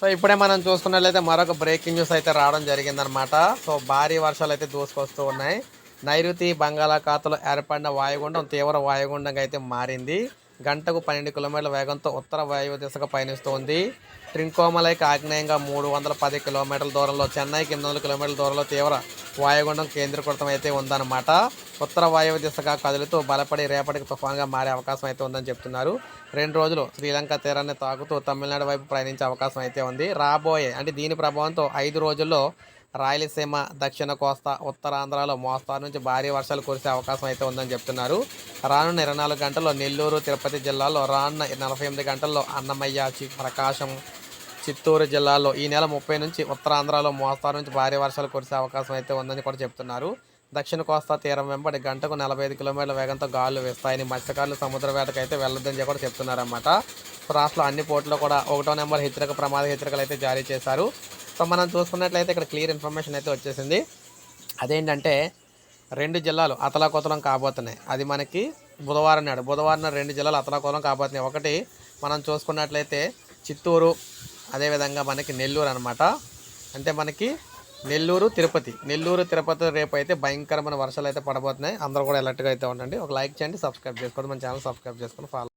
So ఇప్పుడే మనం చూసుకున్నట్లయితే మరొక బ్రేకింగ్ న్యూస్ అయితే రావడం జరిగిందనమాట సో భారీ వర్షాలు అయితే దూసుకొస్తూ ఉన్నాయి. నైరుతి బంగాళాఖాతంలో ఏర్పడిన వాయుగుండం తీవ్ర వాయుగుండంగా అయితే మారింది. గంటకు పన్నెండు కిలోమీటర్ల వేగంతో ఉత్తర వాయువు దిశగా పయనిస్తోంది. ట్రింకోమలైకి ఆగ్నేయంగా మూడు వందల పది కిలోమీటర్ల దూరంలో చెన్నైకి ఎనిమిది వందల కిలోమీటర్ల దూరంలో తీవ్ర వాయుగుండం కేంద్రీకృతం అయితే ఉందన్నమాట. ఉత్తర వాయువు దిశగా కదులుతూ బలపడి రేపటికి తుఫాన్గా మారే అవకాశం అయితే ఉందని చెప్తున్నారు. రెండు రోజులు శ్రీలంక తీరాన్ని తాకుతూ తమిళనాడు వైపు ప్రయాణించే అవకాశం అయితే ఉంది. రాబోయే అంటే దీని ప్రభావంతో ఐదు రోజుల్లో రాయలసీమ దక్షిణ కోస్తా ఉత్తరాంధ్రలో మోస్తారు నుంచి భారీ వర్షాలు కురిసే అవకాశం అయితే ఉందని చెప్తున్నారు. రానున్న ఇరవై నాలుగు గంటల్లో నెల్లూరు తిరుపతి జిల్లాలో రానున్న నలభై ఎనిమిది గంటల్లో అన్నమయ్య చి- ప్రకాశం చిత్తూరు జిల్లాలో ఈ నెల ముప్పై నుంచి ఉత్తరాంధ్రలో మోస్తారు నుంచి భారీ వర్షాలు కురిసే అవకాశం అయితే ఉందని కూడా చెప్తున్నారు. దక్షిణ కోస్తా తీరం వెంబడి గంటకు నలభై ఐదు కిలోమీటర్ల వేగంతో గాలులు వేస్తాయని మత్స్యకారులు సముద్ర వేటకైతే వెళ్ళొద్దని కూడా చెప్తున్నారన్నమాట. రాష్ట్రంలో అన్ని పోర్టులో కూడా ఒకటో నెంబర్ హెచ్చరిక ప్రమాద హెచ్చరికలు అయితే జారీ చేశారు. సో మనం చూసుకున్నట్లయితే ఇక్కడ క్లియర్ ఇన్ఫర్మేషన్ అయితే వచ్చేసింది. అదేంటంటే రెండు జిల్లాలు అతలాకుతలం కాబోతున్నాయి. అది మనకి బుధవారం నాడు బుధవారం రెండు జిల్లాలు అతలాకుతలం కాబోతున్నాయి. ఒకటి మనం చూసుకున్నట్లయితే చిత్తూరు అదేవిధంగా మనకి నెల్లూరు అనమాట అంటే మనకి నెల్లూరు తిరుపతి. నెల్లూరు తిరుపతి రేపు అయితే భయంకరమైన వర్షాలు అయితే పడబోతున్నాయి. అందరూ కూడా ఎలర్ట్గా అయితే ఉండండి. ఒక లైక్ చేయండి సబ్స్క్రైబ్ చేసుకోండి. మన ఛానల్ సబ్స్క్రైబ్ చేసుకొని ఫాలో